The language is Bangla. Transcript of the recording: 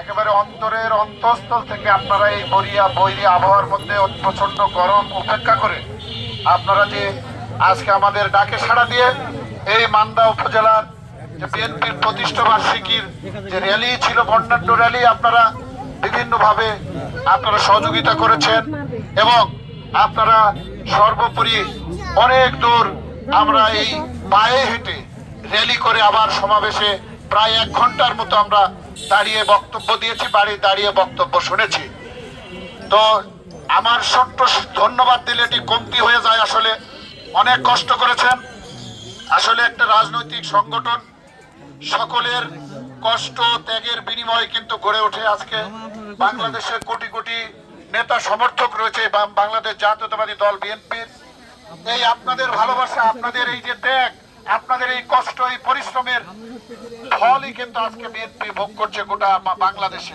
একেবারে অন্তরের অন্তঃস্থল থেকে আপনারা এই বরিয়া বৈরী আবহাওয়ার মধ্যে প্রচণ্ড গরম উপেক্ষা করে আপনারা যে আজকে আমাদের ডাকে সাড়া দিয়ে এই মান্দা উপজেলার যে বিএনপির প্রতিষ্ঠা বার্ষিকীর যে র্যালি ছিল, বর্ণাঢ্য র্যালি, আপনারা বিভিন্নভাবে আপনারা সহযোগিতা করেছেন এবং আপনারা সর্বোপরি অনেক দূর আমরা এই পায়ে হেঁটে র্যালি করে আবার সমাবেশে প্রায় এক ঘণ্টার মতো আমরা দাঁড়িয়ে বক্তব্য দিয়েছি, বাড়ি দাঁড়িয়ে বক্তব্য শুনেছি। তো আমার ছোট্ট ধন্যবাদ দিলে এটি কমতি হয়ে যায় আসলে। অনেক কষ্ট করেছেন। আসলে একটা রাজনৈতিক সংগঠন, সকলের কষ্ট ত্যাগের বিনিময়ে কিন্তু গড়ে ওঠে আজকে। বাংলাদেশের কোটি কোটি নেতা সমর্থক রয়েছে বাংলাদেশ জাতীয়তাবাদী দল, বিএনপির। এই আপনাদের ভালোবাসা, আপনাদের এই যে ত্যাগ আপনাদের এই কষ্ট এই পরিশ্রমের ফলই কিন্তু আজকে বিএনপি ভোগ করছে গোটা বাংলাদেশে।